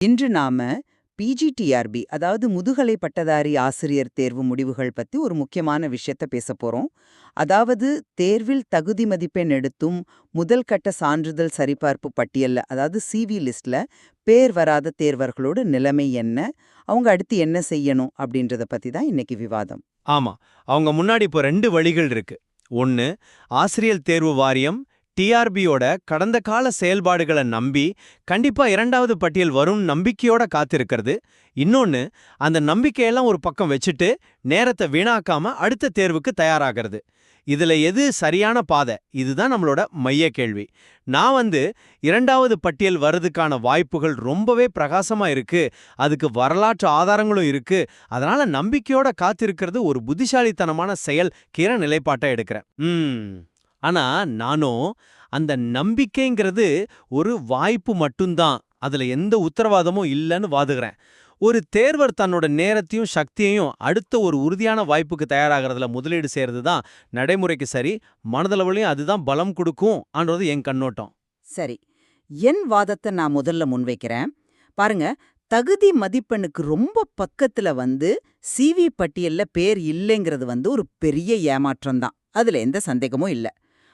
இன்று நாம பிஜிடிஆர்பி அதாவது முதுகலை பட்டதாரி ஆசிரியர் தேர்வு முடிவுகள் பத்தி ஒரு முக்கியமான விஷயத்த பேச போறோம். அதாவது தேர்வில் தகுதி மதிப்பெண் எடுத்தும் முதல் கட்ட சான்றிதழ் சரிபார்ப்பு பட்டியல்ல அதாவது சிவி லிஸ்ட்ல பேர் வராத தேர்வர்களோட நிலைமை என்ன அவங்க அடுத்து என்ன செய்யணும் அப்படின்றத பத்தி தான் இன்னைக்கு விவாதம். ஆமா அவங்க முன்னாடி இப்போ ரெண்டு வழிகள் இருக்கு. ஒன்னு ஆசிரியர் தேர்வு வாரியம் டிஆர்பியோட கடந்த கால செயல்பாடுகளை நம்பி கண்டிப்பா இரண்டாவது பட்டியல் வரும் நம்பிக்கையோட காத்திருக்கிறது. இன்னொன்னு அந்த நம்பிக்கையெல்லாம் ஒரு பக்கம் வச்சுட்டு நேரத்தை வீணாக்காம அடுத்த தேர்வுக்கு தயாராகிறது. இதுல எது சரியான பாதை? இதுதான் நம்மளோட மைய கேள்வி. நான் வந்து இரண்டாவது பட்டியல் வர்றதுக்கான வாய்ப்புகள் ரொம்பவே பிரகாசமா இருக்கு. அதுக்கு வரலாற்று ஆதாரங்களும் இருக்கு. அதனால நம்பிக்கையோட காத்திருக்கிறது ஒரு புத்திசாலித்தனமான செயல் கீர நிலைப்பாட்டை எடுக்கிறேன். ம். ஆனா நானும் அந்த நம்பிக்கைங்கிறது ஒரு வாய்ப்பு மட்டும்தான். அதுல எந்த உத்தரவாதமும் இல்லைன்னு வாதுகிறேன். ஒரு தேர்வர் தன்னோட நேரத்தையும் சக்தியையும் அடுத்த ஒரு உறுதியான வாய்ப்புக்கு தயாராகிறதுல முதலீடு செய்யறது தான் நடைமுறைக்கு சரி மனதளவுலையும் அதுதான் பலம் கொடுக்கும்ன்றது என் கண்ணோட்டம். சரி. என் வாதத்தை நான் முதல்ல முன்வைக்கிறேன். பாருங்க தகுதி மதிப்பெண்ணுக்கு ரொம்ப பக்கத்துல வந்து சிவி பட்டியல்ல பேர் இல்லைங்கிறது வந்து ஒரு பெரிய ஏமாற்றம் தான் அதுல எந்த சந்தேகமும் இல்ல.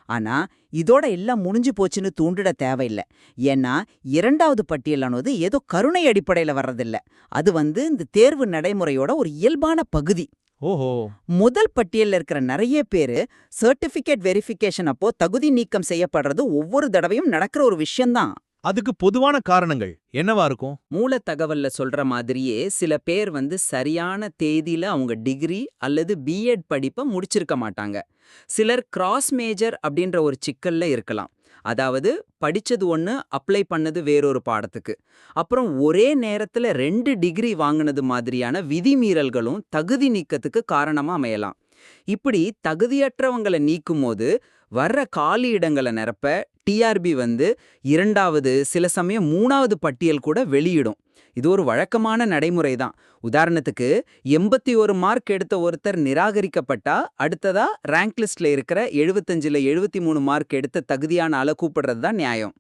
ஆனா இதோட எல்லாம் முடிஞ்சு போச்சுன்னு தூண்டிட தேவையில்ல. ஏன்னா இரண்டாவது பட்டியலானது ஏதோ கருணை அடிப்படையில வர்றதில்ல. அது வந்து இந்த தேர்வு நடைமுறையோட ஒரு இயல்பான பகுதி. ஓஹோ. முதல் பட்டியல்ல இருக்கிற நிறைய பேரு சர்டிபிகேட் வெரிஃபிகேஷன் அப்போ தகுதி நீக்கம் செய்யப்படுறது ஒவ்வொரு தடவையும் நடக்கிற ஒரு விஷயம்தான். அதுக்கு பொதுவான காரணங்கள் என்னவா இருக்கும்? மூல தகவல்ல சொல்ற மாதிரியே சில பேர் வந்து சரியான தேதியில அவங்க டிகிரி அல்லது பிஎட் படிப்பை முடிச்சிருக்க மாட்டாங்க. சிலர் கிராஸ் மேஜர் அப்படின்ற ஒரு சிக்கல்ல இருக்கலாம். அதாவது படிச்சது ஒன்று அப்ளை பண்ணது வேறொரு பாடத்துக்கு. அப்புறம் ஒரே நேரத்துல ரெண்டு டிகிரி வாங்கினது மாதிரியான விதிமீறல்களும் தகுதி நீக்கத்துக்கு காரணமா அமையலாம். இப்படி தகுதியற்றவங்களை நீக்கும்போது வர்ற காலி இடங்களை நிரப்ப டிஆர்பி வந்து இரண்டாவது சில சமயம் மூணாவது பட்டியல் கூட வெளியிடும். இது ஒரு வழக்கமான நடைமுறை தான். உதாரணத்துக்கு எண்பத்தி ஒரு மார்க் எடுத்த ஒருத்தர் நிராகரிக்கப்பட்டா அடுத்ததா ரேங்க் லிஸ்ட்ல இருக்கிற எழுபத்தஞ்சுல எழுபத்தி மூணு மார்க் எடுத்த தகுதியான ஆளை கூப்பிடுறது தான் நியாயம்.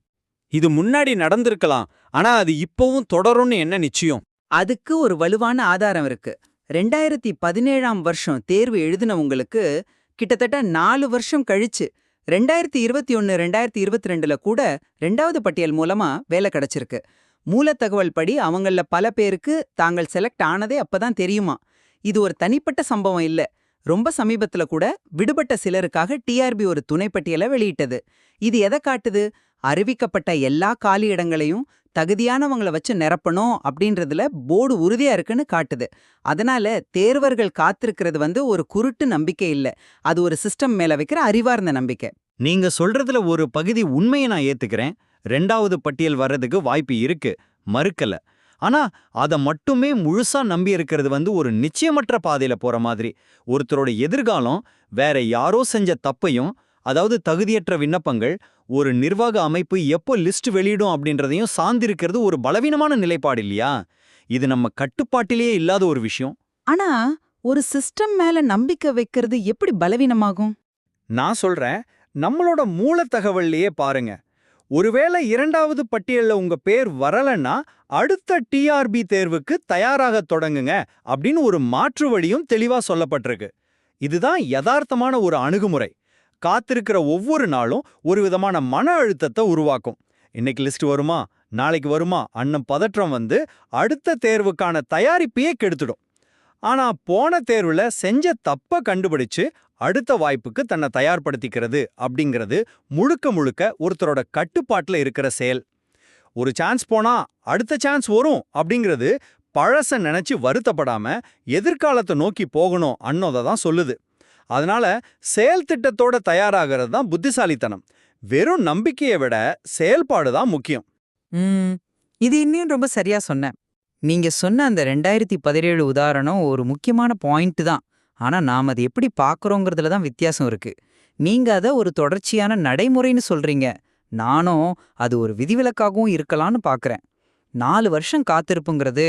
இது முன்னாடி நடந்திருக்கலாம். ஆனா அது இப்பவும் தொடரும்னு என்ன நிச்சயம்? அதுக்கு ஒரு வலுவான ஆதாரம் இருக்கு. ரெண்டாயிரத்தி பதினேழாம் வருஷம் தேர்வு எழுதினவங்களுக்கு கிட்டத்தட்ட நாலு வருஷம் கழிச்சு ரெண்டாயிரத்தி இருபத்தி ஒன்னு ரெண்டாயிரத்தி இருபத்தி ரெண்டுல கூட ரெண்டாவது பட்டியல் மூலமா வேலை கிடைச்சிருக்கு. மூலத்தகவல் படி அவங்கள பல பேருக்கு தாங்கள் செலக்ட் ஆனதே அப்பதான் தெரியுமா? இது ஒரு தனிப்பட்ட சம்பவம் இல்ல. ரொம்ப சமீபத்துல கூட விடுபட்ட சிலருக்காக டிஆர்பி ஒரு துணைப்பட்டியலை வெளியிட்டது. இது எதை காட்டுது? அறிவிக்கப்பட்ட எல்லா காலி இடங்களையும் தகுதியானவங்கள வச்சு நிரப்பணும் அப்படின்றதுல போர்டு உறுதியா இருக்குன்னு காட்டுது. அதனால தேர்வர்கள் காத்திருக்கிறது வந்து ஒரு குருட்டு நம்பிக்கை இல்ல. அது ஒரு சிஸ்டம் மேல வைக்கிற அறிவார்ந்த நம்பிக்கை. நீங்க சொல்றதுல ஒரு பகுதி உண்மையை நான் ஏத்துக்கிறேன். ரெண்டாவது பட்டியல் வர்றதுக்கு வாய்ப்பு இருக்கு. மறுக்கல. ஆனா அத மட்டுமே முழுசா நம்பி இருக்கிறது வந்து ஒரு நிச்சயமற்ற பாதையில போற மாதிரி. ஒருத்தரோட எதிர்காலம் வேற யாரோ செஞ்ச தப்பையும் அதாவது தகுதியற்ற விண்ணப்பங்கள் ஒரு நிர்வாக அமைப்பு எப்போ லிஸ்ட் வெளியிடும் அப்படின்றதையும் சார்ந்திருக்கிறது ஒரு பலவீனமான நிலைப்பாடு இல்லையா? இது நம்ம கட்டுப்பாட்டிலேயே இல்லாத ஒரு விஷயம். ஆனா ஒரு சிஸ்டம் மேல நம்பிக்கை வைக்கிறது எப்படி பலவீனமாகும்? நான் சொல்றேன் நம்மளோட மூல தகவல்லையே பாருங்க. ஒருவேளை இரண்டாவது பட்டியல்ல உங்க பேர் வரலன்னா அடுத்த டிஆர்பி தேர்வுக்கு தயாராக தொடங்குங்க அப்படின்னு ஒரு மாற்று வழியும் தெளிவா சொல்லப்பட்டிருக்கு. இதுதான் யதார்த்தமான ஒரு அணுகுமுறை. காத்திருக்கிற ஒவ்வொரு நாளும் ஒரு விதமான மன அழுத்தத்தை உருவாக்கும். இன்னைக்கு லிஸ்ட் வருமா? நாளைக்கு வருமா? அன்னம் பதற்றம் வந்து அடுத்த தேர்வுக்கான தயாரிப்பையே கெடுத்துடும். ஆனா போன தேர்வுல செஞ்ச தப்ப கண்டுபிடிச்சு அடுத்த வாய்ப்புக்கு தன்னை தயார்படுத்திக்கிறது அப்படிங்கிறது முழுக்க முழுக்க ஒருத்தரோட கட்டுப்பாட்டுல இருக்கிற செயல். ஒரு சான்ஸ் போனா அடுத்த சான்ஸ் வரும் அப்படிங்கிறது பழச நினைச்சு வருத்தப்படாம எதிர்காலத்தை நோக்கி போகணும் அன்னோதை தான் சொல்லுது. அதனால செயல் திட்டத்தோட தயாராகிறது தான் புத்திசாலித்தனம். வெறும் நம்பிக்கையை விட செயல்பாடு தான் முக்கியம். இது இன்னும் ரொம்ப சரியா சொன்னேன். நீங்க சொன்ன அந்த ரெண்டாயிரத்தி பதினேழு உதாரணம் ஒரு முக்கியமான பாயிண்ட் தான். ஆனா நாம் அதை எப்படி பார்க்குறோங்கிறதுல தான் வித்தியாசம் இருக்கு. நீங்க அதை ஒரு தொடர்ச்சியான நடைமுறைன்னு சொல்றீங்க. நானும் அது ஒரு விதிவிலக்காகவும் இருக்கலாம்னு பார்க்குறேன். நாலு வருஷம் காத்திருப்புங்கிறது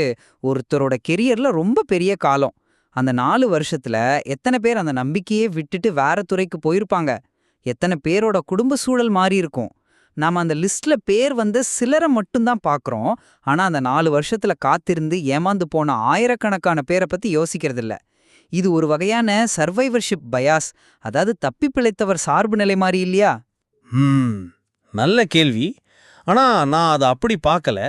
ஒருத்தரோட கெரியர்ல ரொம்ப பெரிய காலம். அந்த நாலு வருஷத்துல எத்தனை பேர் அந்த நம்பிக்கையே விட்டுட்டு வேற துறைக்கு போயிருப்பாங்க? எத்தனை பேரோட குடும்ப சூழல் மாறி இருக்கும். நாம அந்த லிஸ்ட்ல பேர் வந்த சிலரை மட்டும்தான் பார்க்குறோம் ஆனா அந்த நாலு வருஷத்துல காத்திருந்து ஏமாந்து போன ஆயிரக்கணக்கான பேரை பத்தி யோசிக்கிறதில்ல. இது ஒரு வகையான சர்வைவர்ஷிப் பயாஸ். அதாவது தப்பி பிழைத்தவர் சார்பு நிலை மாதிரி இல்லையா? நல்ல கேள்வி. ஆனா நான் அதை அப்படி பார்க்கல.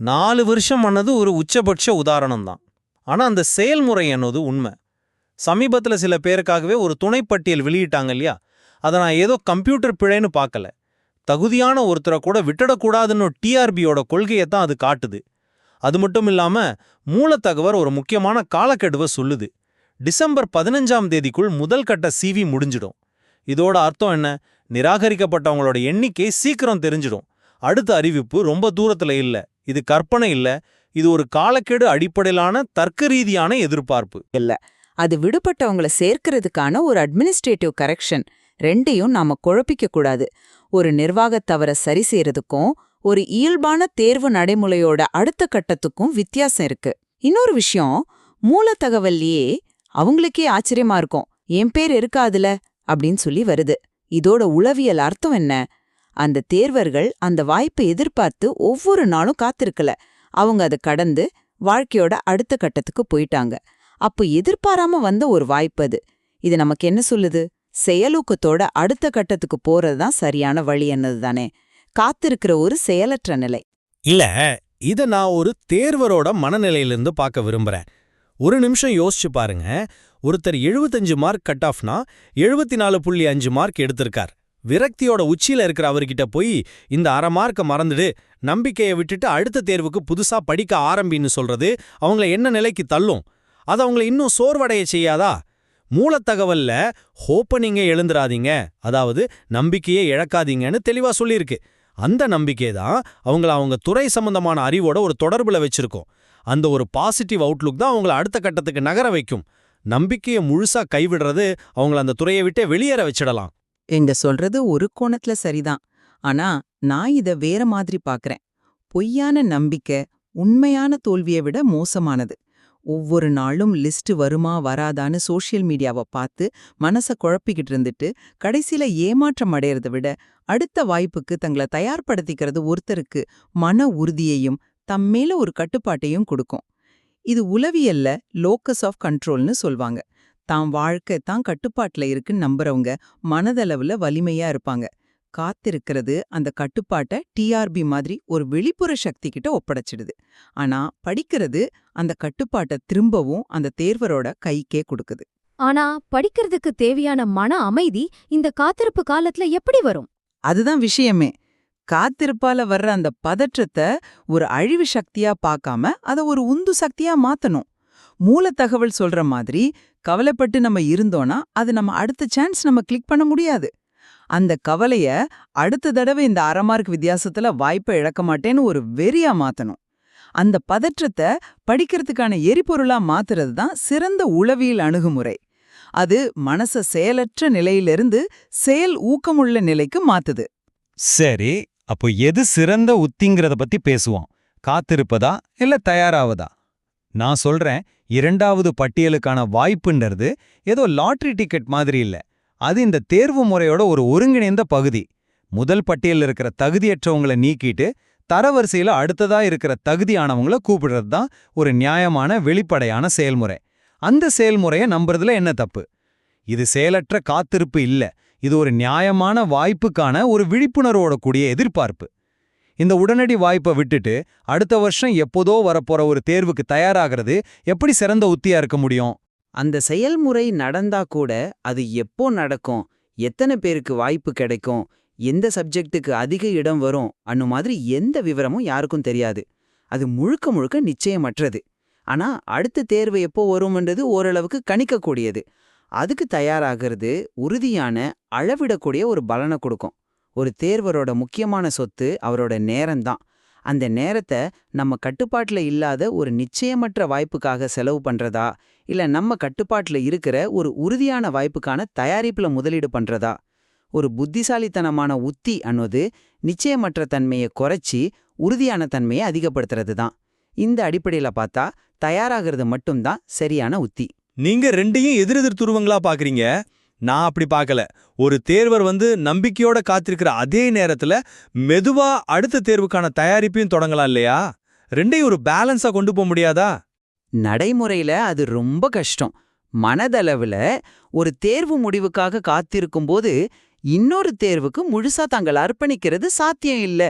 நாலு வருஷம் ஆனது ஒரு உச்சபட்ச உதாரணம் தான் ஆனா அந்த செயல்முறை என்னது உண்மை. சமீபத்துல சில பேருக்காகவே ஒரு துணைப்பட்டியல் வெளியிட்டாங்க இல்லையா? அதை நான் ஏதோ கம்ப்யூட்டர் பிழைன்னு பார்க்கல. தகுதியான ஒருத்தரை கூட விட்டுடக்கூடாதுன்னு டிஆர்பியோட கொள்கையை தான் அது காட்டுது. அது மட்டும் இல்லாம மூலத்தகவர் ஒரு முக்கியமான காலக்கெடுவை சொல்லுது. டிசம்பர் பதினஞ்சாம் தேதிக்குள் முதல் கட்ட சிவி முடிஞ்சிடும். இதோட அர்த்தம் என்ன? நிராகரிக்கப்பட்டவங்களோட எண்ணிக்கை சீக்கிரம் தெரிஞ்சிடும். அடுத்த அறிவிப்பு ரொம்ப தூரத்துல இல்ல. இது கற்பனை இல்ல. இது ஒரு காலக்கெடு அடிப்படையிலான தர்க்க ரீதியான எதிர்பார்ப்பு அது விடுபட்டவங்கள சேர்க்கறதுக்கான ஒரு அட்மினிஸ்ட்ரேட்டிவ் கரெக்ஷன் ரெண்டையும் நாம குழப்பிக்க கூடாது. ஒரு நிர்வாகத் தவற சரி செய்யறதுக்கும் ஒரு இயல்பான தேர்வு நடைமுறையோட அடுத்த கட்டத்துக்கும் வித்தியாசம் இருக்கு. இன்னொரு விஷயம் மூலத்தகவல்லையே அவங்களுக்கே ஆச்சரியமா இருக்கும். என் பேர் இருக்காதுல? அப்படின்னு சொல்லி வருது. இதோட உளவியல் அர்த்தம் என்ன? அந்த தேர்வர்கள் அந்த வாய்ப்பை எதிர்பார்த்து ஒவ்வொரு நாளும் காத்திருக்கல. அவங்க அதை கடந்து வாழ்க்கையோட அடுத்த கட்டத்துக்கு போயிட்டாங்க. அப்போ எதிர்பாராம வந்த ஒரு வாய்ப்பு அது. இது நமக்கு என்ன சொல்லுது? செயலூக்கத்தோட அடுத்த கட்டத்துக்கு போறது தான் சரியான வழி என்னது தானே? காத்திருக்கிற ஒரு செயலற்ற நிலை. இல்ல இத நான் ஒரு தேர்வரோட மனநிலையிலிருந்து பார்க்க விரும்புறேன். ஒரு நிமிஷம் யோசிச்சு பாருங்க. ஒருத்தர் 75 மார்க் கட் ஆஃப்னா எழுபத்தி நாலு புள்ளி அஞ்சு மார்க் எடுத்திருக்கார். விரக்தியோட உச்சியில இருக்கிற அவர்கிட்ட போய் இந்த அரை மார்க்க மறந்துடு. நம்பிக்கையை விட்டுட்டு அடுத்த தேர்வுக்கு புதுசா படிக்க ஆரம்பின்னு சொல்றது அவங்கள என்ன நிலைக்கு தள்ளும்? அது அவங்கள இன்னும் சோர்வடைய செய்யாதா? மூலத்தகவல்ல ஹோப்ப நீங்க எழுந்துராதீங்க அதாவது நம்பிக்கையை இழக்காதீங்கன்னு தெளிவா சொல்லியிருக்கு. அந்த நம்பிக்கை தான் அவங்கள அவங்க துறை சம்பந்தமான அறிவோட ஒரு தொடர்புல வச்சிருக்கோம். அந்த ஒரு பாசிட்டிவ் அவுட்லுக் தான் அவங்கள அடுத்த கட்டத்துக்கு நகர வைக்கும். நம்பிக்கையை முழுசா கைவிடுறது அவங்கள அந்த துறையை விட்டே வெளியேற வச்சிடலாம். எங்க சொல்றது ஒரு கோணத்துல சரிதான். ஆனா நான் இத வேற மாதிரி பாக்குறேன். பொய்யான நம்பிக்கை உண்மையான தோல்வியை விட மோசமானது. ஒவ்வொரு நாளும் லிஸ்ட் வருமா வராதான்னு சோஷியல் மீடியாவை பார்த்து மனச குழப்பிக்கிட்டு இருந்துட்டு கடைசியில ஏமாற்றம் அடையறத விட அடுத்த வாய்ப்புக்கு தங்களை தயார்படுத்திக்கிறது ஒருத்தருக்கு மன உறுதியையும் தம்மேல ஒரு கட்டுப்பாட்டையும் கொடுக்கும். இது உளவியல்ல லோக்கஸ் ஆஃப் கண்ட்ரோல்னு சொல்வாங்க. தாம் வாழ்க்கை தான் கட்டுப்பாட்டுல இருக்குன்னு நம்புறவங்க மனதளவுல வலிமையா இருப்பாங்க. காத்திருக்கிறது அந்த கட்டுப்பாட்டை டிஆர்பி மாதிரி ஒரு வெளிப்புற சக்தி கிட்ட ஒப்படைச்சிடுது. ஆனா படிக்கிறது அந்த கட்டுப்பாட்டை திரும்பவும் அந்த தேர்வரோட கைக்கே கொடுக்குது. ஆனா படிக்கிறதுக்கு தேவையான மன அமைதி இந்த காத்திருப்பு காலத்துல எப்படி வரும்? அதுதான் விஷயமே. காத்திருப்பால வர்ற அந்த பதற்றத்தை ஒரு அழிவு சக்தியா பார்க்காம அதை ஒரு உந்து சக்தியா மாத்தணும். மூலத்தகவல் சொல்ற மாதிரி கவலைப்பட்டு நம்ம இருந்தோம்னா அது நம்ம அடுத்த சான்ஸ் நம்ம கிளிக் பண்ண முடியாது. அந்த கவலைய அடுத்த தடவை இந்த அரை மார்க் வித்தியாசத்துல வாய்ப்பை இழக்க மாட்டேன்னு ஒரு வெறியா மாத்தணும். அந்த பதற்றத்தை படிக்கிறதுக்கான எரிபொருளா மாத்துறது தான் சிறந்த உளவியல் அணுகுமுறை. அது மனச செயலற்ற நிலையிலிருந்து செயல் ஊக்கமுள்ள நிலைக்கு மாத்துது. சரி அப்போ எது சிறந்த உத்திங்கிறத பத்தி பேசுவோம். காத்திருப்பதா இல்ல தயாராவதா? நான் சொல்றேன் இரண்டாவது பட்டியலுக்கான வாய்ப்புன்றது ஏதோ லாட்டரி டிக்கெட் மாதிரி இல்ல. அது இந்த தேர்வு முறையோட ஒரு ஒருங்கிணைந்த பகுதி. முதல் பட்டியல்ல இருக்கிற தகுதியற்றவங்கள நீக்கிட்டு தரவரிசையில அடுத்ததா இருக்கிற தகுதியானவங்கள கூப்பிடுறது தான் ஒரு நியாயமான வெளிப்படையான செயல்முறை. அந்த செயல்முறைய நம்புறதுல என்ன தப்பு? இது செயலற்ற காத்திருப்பு இல்ல. இது ஒரு நியாயமான வாய்ப்புக்கான ஒரு விழிப்புணர்வோட கூடிய எதிர்பார்ப்பு. இந்த உடனடி வாய்ப்பை விட்டுட்டு அடுத்த வருஷம் எப்போதோ வரப்போற ஒரு தேர்வுக்கு தயாராகிறது எப்படி சிறந்த உத்தியா இருக்க முடியும்? அந்த செயல்முறை நடந்தா கூட அது எப்போ நடக்கும் எத்தனை பேருக்கு வாய்ப்பு கிடைக்கும் எந்த சப்ஜெக்டுக்கு அதிக இடம் வரும் அன்னு மாதிரி எந்த விவரமும் யாருக்கும் தெரியாது. அது முழுக்க முழுக்க நிச்சயமற்றது. ஆனா அடுத்த தேர்வு எப்போ வரும்ன்றது ஓரளவுக்கு கணிக்கக்கூடியது. அதுக்கு தயாராகிறது உறுதியான அளவிடக்கூடிய ஒரு பலனை கொடுக்கும். ஒரு தேர்வரோட முக்கியமான சொத்து அவரோட நேரம்தான். அந்த நேரத்தை நம்ம கட்டுப்பாட்டுல இல்லாத ஒரு நிச்சயமற்ற வாய்ப்புக்காக செலவு பண்றதா? இல்ல நம்ம கட்டுப்பாட்டுல இருக்கிற ஒரு உறுதியான வாய்ப்புக்கான தயாரிப்புல முதலீடு பண்றதா? ஒரு புத்திசாலித்தனமான உத்தி அன்னது நிச்சயமற்ற தன்மையை குறைச்சி உறுதியான தன்மையை அதிகப்படுத்துறது தான் இந்த அடிப்படையில் பார்த்தா தயாராகிறது மட்டும்தான் சரியான உத்தி. நீங்க ரெண்டையும் எதிரெதிர் துருவங்களா பாக்குறீங்க? நான் அப்படி பார்க்கல. ஒரு தேர்வர் வந்து நம்பிக்கையோட காத்திருக்கிற அதே நேரத்துல மெதுவா அடுத்த தேர்வுக்கான தயாரிப்பையும் தொடங்கலாம் இல்லையா? ரெண்டையும் ஒரு பேலன்ஸா கொண்டு போக முடியாதா? நடைமுறையில அது ரொம்ப கஷ்டம். மனதளவுல ஒரு தேர்வு முடிவுக்காக காத்திருக்கும் போது இன்னொரு தேர்வுக்கு முழுசா தாங்கள் அர்ப்பணிக்கிறது சாத்தியம் இல்ல.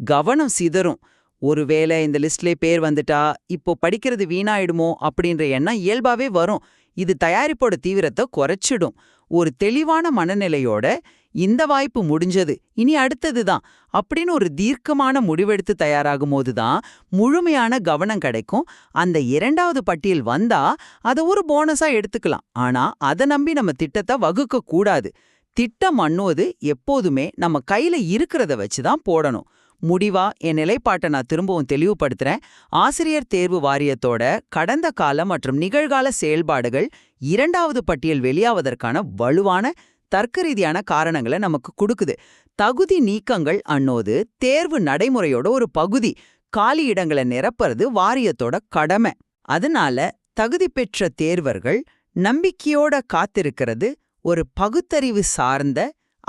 கவனம் சிதறும். ஒருவேளை இந்த லிஸ்ட்ல பேர் வந்துட்டா இப்போ படிக்கிறது வீணாயிடுமோ அப்படின்ற எண்ணம் இயல்பாவே வரும். இது தயாரிப்போட தீவிரத்தை குறைச்சிடும். ஒரு தெளிவான மனநிலையோட இந்த வாய்ப்பு முடிஞ்சது இனி அடுத்ததுதான் அப்படின்னு ஒரு தீர்க்கமான முடிவெடுத்து தயாராகும் போதுதான் முழுமையான கவனம் கிடைக்கும். அந்த இரண்டாவது பட்டியல் வந்தா அதை ஒரு போனஸா எடுத்துக்கலாம். ஆனா அதை நம்பி நம்ம திட்டத்தை வகுக்க கூடாது திட்டம் அண்ணுவது எப்போதுமே நம்ம கையில இருக்கிறத வச்சு தான் போடணும். முடிவா? என் நிலைப்பாட்டை நான் திரும்பவும் தெளிவுபடுத்துறேன். ஆசிரியர் தேர்வு வாரியத்தோட கடந்த கால மற்றும் நிகழ்கால செயல்பாடுகள் இரண்டாவது பட்டியல் வெளியாவதற்கான வலுவான தர்க்கரீதியான காரணங்களை நமக்கு கொடுக்குது. தகுதி நீக்கங்கள் அன்னோது தேர்வு நடைமுறையோட ஒரு பகுதி. காலி இடங்களை நிரப்புறது வாரியத்தோட கடமை. அதனால தகுதி பெற்ற தேர்வர்கள் நம்பிக்கையோட காத்திருக்கிறது ஒரு பகுத்தறிவு சார்ந்த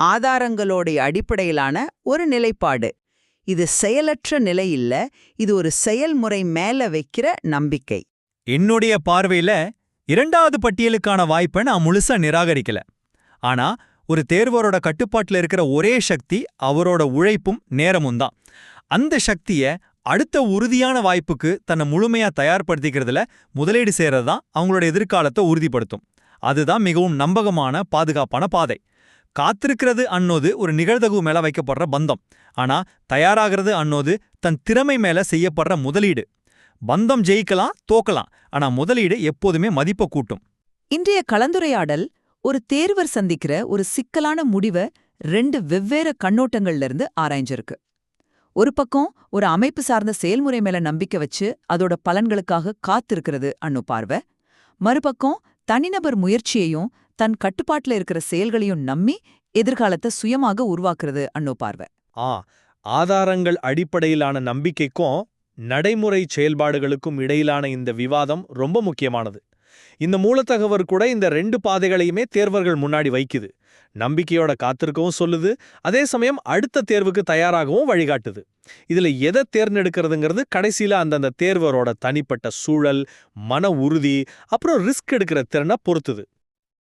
ஆதாரங்களோட அடிப்படையிலான ஒரு நிலைப்பாடு. இது செயலற்ற நிலை இல்ல இது ஒரு செயல்முறை மேல வைக்கிற நம்பிக்கை. என்னுடைய பார்வையில இரண்டாவது பட்டியலுக்கான வாய்ப்பை நான் முழுசா நிராகரிக்கல. ஆனா ஒரு தேர்வரோட கட்டுப்பாட்டுல இருக்கிற ஒரே சக்தி அவரோட உழைப்பும் நேரமும் தான். அந்த சக்திய அடுத்த உறுதியான வாய்ப்புக்கு தன்னை முழுமையா தயார்படுத்திக்கிறதுல முதலீடு செய்யறது தான் அவங்களோட எதிர்காலத்தை உறுதிப்படுத்தும். அதுதான் மிகவும் நம்பகமான பாதுகாப்பான பாதை. காத்திருக்கிறது அன்னோது ஒரு நிகழ்தகு மேல வைக்கப்படுற பந்தம். ஆனா தயாராகிறது அன்னோது தன் திறமை மேல செய்யப்படுற முதலீடு. பந்தம் ஜெயிக்கலாம் தோக்கலாம். ஆனா முதலீடு எப்போதுமே மதிப்பை கூட்டும். இன்றைய கலந்துரையாடல் ஒரு தேர்வர் சந்திக்கிற ஒரு சிக்கலான முடிவை ரெண்டு வெவ்வேறு கண்ணோட்டங்கள்ல இருந்து ஆராய்ஞ்சிருக்கு. ஒரு பக்கம் ஒரு அமைப்பு சார்ந்த செயல்முறை மேல நம்பிக்கை வச்சு அதோட பலன்களுக்காக காத்திருக்கிறது அன்னு பார்வை. மறுபக்கம் தனிநபர் முயற்சியையும் தன் கட்டுப்பாட்டுல இருக்கிற செயல்களையும் நம்பி எதிர்காலத்தை சுயமாக உருவாக்குறது அன்னோ பார்வை. ஆ ஆதாரங்கள் அடிப்படையிலான நம்பிக்கைக்கும் நடைமுறை செயல்பாடுகளுக்கும் இடையிலான இந்த விவாதம் ரொம்ப முக்கியமானது. இந்த மூலத்தகவர் கூட இந்த ரெண்டு பாதைகளையுமே தேர்வர்கள் முன்னாடி வைக்குது. நம்பிக்கையோட காத்திருக்கவும் சொல்லுது. அதே சமயம் அடுத்த தேர்வுக்கு தயாராகவும் வழிகாட்டுது. இதுல எதை தேர்ந்தெடுக்கிறதுங்கிறது கடைசியில் அந்தந்த தேர்வரோட தனிப்பட்ட சூழல் மன உறுதி அப்புறம் ரிஸ்க் எடுக்கிற திறனை பொறுத்துது.